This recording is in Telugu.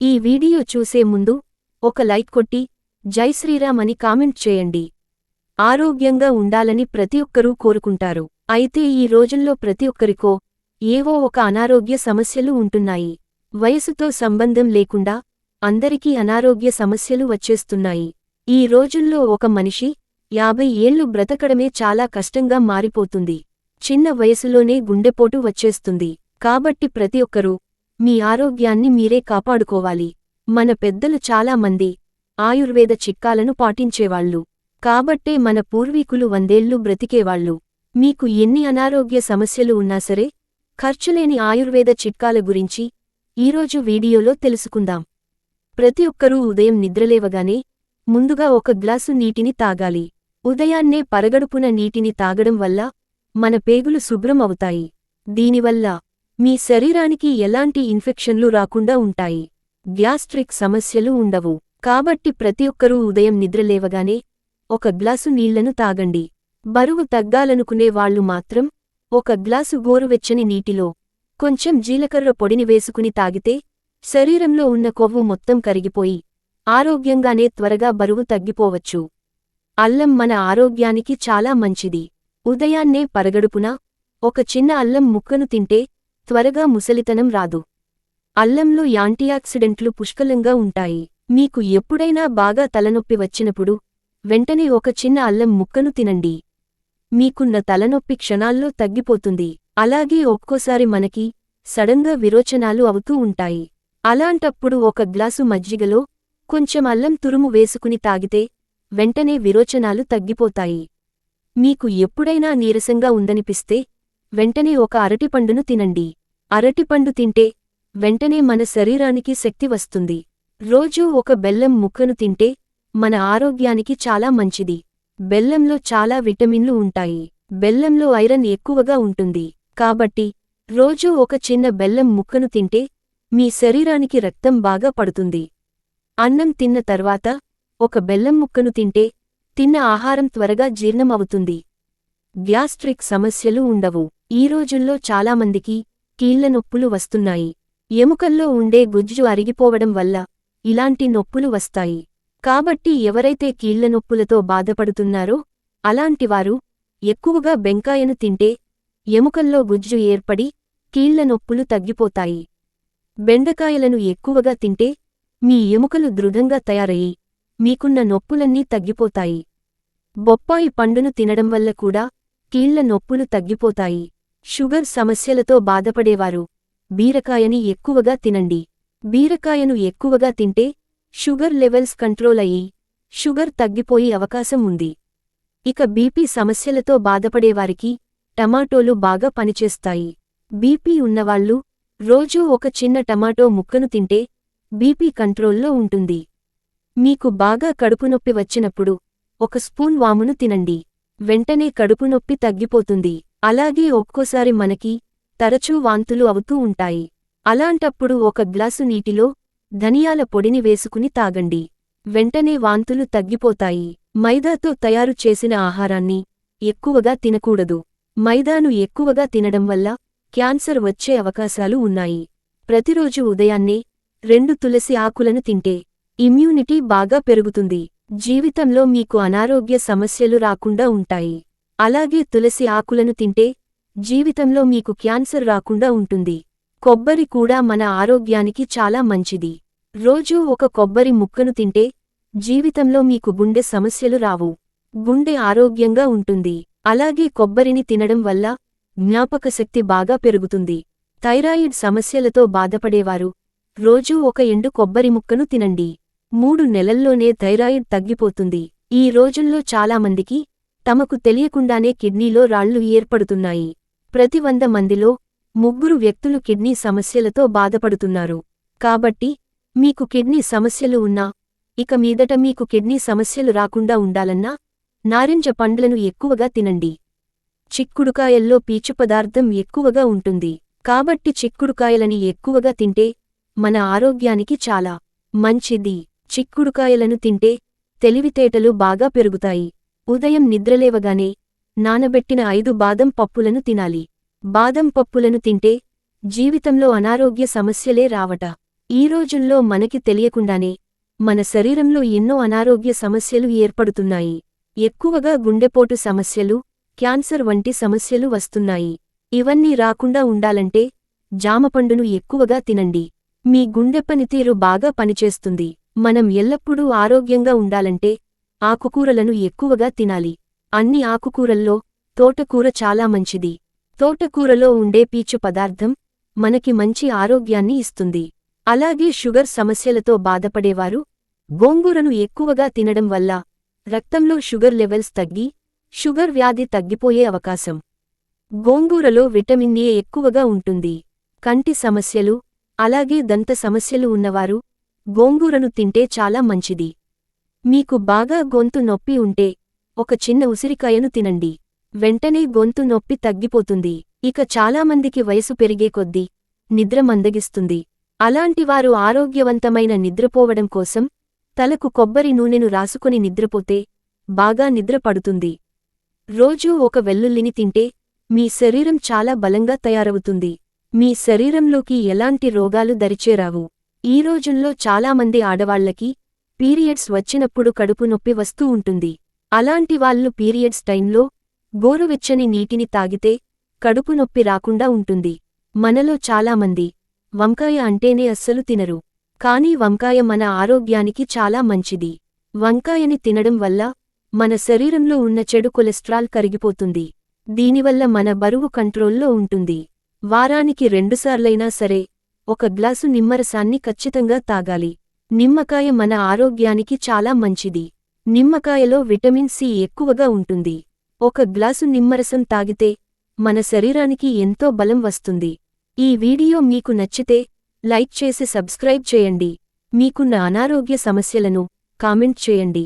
ఈ వీడియో చూసే ముందు ఒక లైక్ కొట్టి జై శ్రీరామ్ అని కామెంట్ చేయండి. ఆరోగ్యంగా ఉండాలని ప్రతి ఒక్కరూ కోరుకుంటారు. అయితే ఈ రోజుల్లో ప్రతి ఒక్కరికో ఏవో ఒక అనారోగ్య సమస్యలు ఉంటున్నాయి. వయసుతో సంబంధం లేకుండా అందరికీ అనారోగ్య సమస్యలు వచ్చేస్తున్నాయి. ఈ రోజుల్లో ఒక మనిషి యాభై ఏళ్ళు బ్రతకడమే చాలా కష్టంగా మారిపోతుంది. చిన్న వయసులోనే గుండెపోటు వచ్చేస్తుంది. కాబట్టి ప్రతి ఒక్కరూ మీ ఆరోగ్యాన్ని మీరే కాపాడుకోవాలి. మన పెద్దలు చాలామంది ఆయుర్వేద చిట్కాలను పాటించేవాళ్ళు. కాబట్టే మన పూర్వీకులు వందేళ్ళు బ్రతికేవాళ్ళు. మీకు ఎన్ని అనారోగ్య సమస్యలు ఉన్నా సరే ఖర్చులేని ఆయుర్వేద చిట్కాల గురించి ఈరోజు వీడియోలో తెలుసుకుందాం. ప్రతి ఒక్కరూ ఉదయం నిద్రలేవగానే ముందుగా ఒక గ్లాసు నీటిని తాగాలి. ఉదయాన్నే పరగడుపున నీటిని తాగడం వల్ల మన పేగులు శుభ్రం అవుతాయి దీనివల్ల మీ శరీరానికి ఎలాంటి ఇన్ఫెక్షన్లు రాకుండా ఉంటాయి. గ్యాస్ట్రిక్ సమస్యలు ఉండవు. కాబట్టి ప్రతి ఒక్కరూ ఉదయం నిద్రలేవగానే ఒక గ్లాసు నీళ్ళను తాగండి. బరువు తగ్గాలనుకునే వాళ్ళు మాత్రం ఒక గ్లాసు గోరువెచ్చని నీటిలో కొంచెం జీలకర్ర పొడిని వేసుకుని తాగితే శరీరంలో ఉన్న కొవ్వు మొత్తం కరిగిపోయి ఆరోగ్యంగానే త్వరగా బరువు తగ్గిపోవచ్చు. అల్లం మన ఆరోగ్యానికి చాలా మంచిది. ఉదయాన్నే పరగడుపున ఒక చిన్న అల్లం ముక్కను తింటే త్వరగా ముసలితనం రాదు. అల్లంలో యాంటీయాక్సిడెంట్లు పుష్కలంగా ఉంటాయి. మీకు ఎప్పుడైనా బాగా తలనొప్పి వచ్చినప్పుడు వెంటనే ఒక చిన్న అల్లం ముక్కను తినండి. మీకున్న తలనొప్పి క్షణాల్లో తగ్గిపోతుంది. అలాగే ఒక్కోసారి మనకి సడన్గా విరోచనాలు అవుతూ ఉంటాయి. అలాంటప్పుడు ఒక గ్లాసు మజ్జిగలో కొంచెం అల్లం తురుము వేసుకుని తాగితే వెంటనే విరోచనాలు తగ్గిపోతాయి. మీకు ఎప్పుడైనా నీరసంగా ఉందనిపిస్తే వెంటనే ఒక అరటిపండును తినండి. అరటిపండు తింటే వెంటనే మన శరీరానికి శక్తి వస్తుంది. రోజూ ఒక బెల్లం ముక్కను తింటే మన ఆరోగ్యానికి చాలా మంచిది. బెల్లంలో చాలా విటమిన్లు ఉంటాయి. బెల్లంలో ఐరన్ ఎక్కువగా ఉంటుంది. కాబట్టి రోజూ ఒక చిన్న బెల్లం ముక్కను తింటే మీ శరీరానికి రక్తం బాగా పడుతుంది. అన్నం తిన్న తర్వాత ఒక బెల్లం ముక్కను తింటే తిన్న ఆహారం త్వరగా జీర్ణం అవుతుంది గ్యాస్ట్రిక్ సమస్యలు ఉండవు. ఈ రోజుల్లో చాలామందికి కీళ్ళ నొప్పులు వస్తున్నాయి. ఎముకల్లో ఉండే గుజ్జు అరిగిపోవడం వల్ల ఇలాంటి నొప్పులు వస్తాయి. కాబట్టి ఎవరైతే కీళ్ళ నొప్పులతో బాధపడుతున్నారో అలాంటివారు ఎక్కువగా బెంకాయను తింటే ఎముకల్లో గుజ్జు ఏర్పడి కీళ్ళ నొప్పులు తగ్గిపోతాయి. బెండకాయలను ఎక్కువగా తింటే మీ ఎముకలు దృఢంగా తయారయ్యి మీకున్న నొప్పులన్నీ తగ్గిపోతాయి. బొప్పాయి పండును తినడం వల్ల కూడా కీళ్ళ నొప్పులు తగ్గిపోతాయి. షుగర్ సమస్యలతో బాధపడేవారు. బీరకాయని ఎక్కువగా తినండి. బీరకాయను ఎక్కువగా తింటే షుగర్ లెవెల్స్ కంట్రోల్ అయ్యి షుగర్ తగ్గిపోయే అవకాశం ఉంది. ఇక బీపీ సమస్యలతో బాధపడేవారికి టమాటోలు బాగా పనిచేస్తాయి. బీపీ ఉన్నవాళ్ళు రోజూ ఒక చిన్న టమాటో ముక్కను తింటే బీపీ కంట్రోల్లో ఉంటుంది. మీకు బాగా కడుపునొప్పి వచ్చినప్పుడు ఒక స్పూన్ వామును తినండి. వెంటనే కడుపునొప్పి తగ్గిపోతుంది. అలాగే ఒక్కోసారి మనకి తరచూ వాంతులు అవుతూ ఉంటాయి. అలాంటప్పుడు ఒక గ్లాసు నీటిలో ధనియాల పొడిని వేసుకుని తాగండి. వెంటనే వాంతులు తగ్గిపోతాయి. మైదాతో తయారు చేసిన ఆహారాన్ని ఎక్కువగా తినకూడదు. మైదాను ఎక్కువగా తినడం వల్ల క్యాన్సర్ వచ్చే అవకాశాలు ఉన్నాయి. ప్రతిరోజు ఉదయాన్నే రెండు తులసి ఆకులను తింటే ఇమ్యూనిటీ బాగా పెరుగుతుంది. జీవితంలో మీకు అనారోగ్య సమస్యలు రాకుండా ఉంటాయి. అలాగే తులసి ఆకులను తింటే జీవితంలో మీకు క్యాన్సర్ రాకుండా ఉంటుంది. కొబ్బరి కూడా మన ఆరోగ్యానికి చాలా మంచిది. రోజూ ఒక కొబ్బరి ముక్కను తింటే జీవితంలో మీకు గుండె సమస్యలు రావు. గుండె ఆరోగ్యంగా ఉంటుంది. అలాగే కొబ్బరిని తినడం వల్ల జ్ఞాపకశక్తి బాగా పెరుగుతుంది. థైరాయిడ్ సమస్యలతో బాధపడేవారు. రోజూ ఒక ఎండు కొబ్బరి ముక్కను తినండి. మూడు నెలల్లోనే థైరాయిడ్ తగ్గిపోతుంది. ఈ రోజుల్లో చాలామందికి తమకు తెలియకుండానే కిడ్నీలో రాళ్ళు ఏర్పడుతున్నాయి. ప్రతి వంద మందిలో ముగ్గురు వ్యక్తులు కిడ్నీ సమస్యలతో బాధపడుతున్నారు. కాబట్టి మీకు కిడ్నీ సమస్యలు ఉన్నా ఇక మీదట మీకు కిడ్నీ సమస్యలు రాకుండా ఉండాలన్నా నారింజ పండ్లను ఎక్కువగా తినండి. చిక్కుడుకాయల్లో పీచు పదార్థం ఎక్కువగా ఉంటుంది. కాబట్టి చిక్కుడుకాయలని ఎక్కువగా తింటే మన ఆరోగ్యానికి చాలా మంచిది. చిక్కుడుకాయలను తింటే తెలివితేటలు బాగా పెరుగుతాయి. ఉదయం నిద్రలేవగానే నానబెట్టిన ఐదు బాదం పప్పులను తినాలి. బాదం పప్పులను తింటే జీవితంలో అనారోగ్య సమస్యలే రావట. ఈ రోజుల్లో మనకి తెలియకుండానే మన శరీరంలో ఎన్నో అనారోగ్య సమస్యలు ఏర్పడుతున్నాయి. ఎక్కువగా గుండెపోటు సమస్యలు క్యాన్సర్ వంటి సమస్యలు వస్తున్నాయి. ఇవన్నీ రాకుండా ఉండాలంటే జామపండును ఎక్కువగా తినండి. మీ గుండె పనితీరు బాగా పనిచేస్తుంది. మనం ఎల్లప్పుడూ ఆరోగ్యంగా ఉండాలంటే ఆకుకూరలను ఎక్కువగా తినాలి. అన్ని ఆకుకూరల్లో తోటకూర చాలా మంచిది. తోటకూరలో ఉండే పీచు పదార్థం మనకి మంచి ఆరోగ్యాన్ని ఇస్తుంది. అలాగే షుగర్ సమస్యలతో బాధపడేవారు గోంగూరను ఎక్కువగా తినడం వల్ల రక్తంలో షుగర్ లెవెల్స్ తగ్గి షుగర్ వ్యాధి తగ్గిపోయే అవకాశం. గోంగూరలో విటమిన్ ఏ ఎక్కువగా ఉంటుంది. కంటి సమస్యలు అలాగే దంత సమస్యలు ఉన్నవారు గోంగూరను తింటే చాలా మంచిది. మీకు బాగా గొంతు నొప్పి ఉంటే ఒక చిన్న ఉసిరికాయను తినండి. వెంటనే గొంతు నొప్పి తగ్గిపోతుంది. ఇక చాలామందికి వయసు పెరిగే కొద్దీ నిద్ర మందగిస్తుంది. అలాంటివారు ఆరోగ్యవంతమైన నిద్రపోవడం కోసం తలకు కొబ్బరి నూనెను రాసుకొని నిద్రపోతే బాగా నిద్ర పడుతుంది. రోజూ ఒక వెల్లుల్లిని తింటే మీ శరీరం చాలా బలంగా తయారవుతుంది. మీ శరీరంలోకి ఎలాంటి రోగాలు దరిచేరావు? ఈ రోజుల్లో చాలామంది ఆడవాళ్ళకి పీరియడ్స్ వచ్చినప్పుడు కడుపు నొప్పి వస్తూ ఉంటుంది. అలాంటి వాళ్ళు పీరియడ్స్ టైంలో గోరువెచ్చని నీటిని తాగితే కడుపు నొప్పి రాకుండా ఉంటుంది. మనలో చాలామంది వంకాయ అంటేనే అస్సలు తినరు. కానీ వంకాయ మన ఆరోగ్యానికి చాలా మంచిది. వంకాయని తినడం వల్ల మన శరీరంలో ఉన్న చెడు కొలెస్ట్రాల్ కరిగిపోతుంది. దీనివల్ల మన బరువు కంట్రోల్లో ఉంటుంది. వారానికి రెండుసార్లైనా సరే ఒక గ్లాసు నిమ్మరసాన్ని ఖచ్చితంగా తాగాలి. నిమ్మకాయ మన ఆరోగ్యానికి చాలా మంచిది. నిమ్మకాయలో విటమిన్ సి ఎక్కువగా ఉంటుంది. ఒక గ్లాసు నిమ్మరసం తాగితే మన శరీరానికి ఎంతో బలం వస్తుంది. ఈ వీడియో మీకు నచ్చితే లైక్ చేసి సబ్స్క్రైబ్ చేయండి. మీకున్న అనారోగ్య సమస్యలను కామెంట్ చేయండి.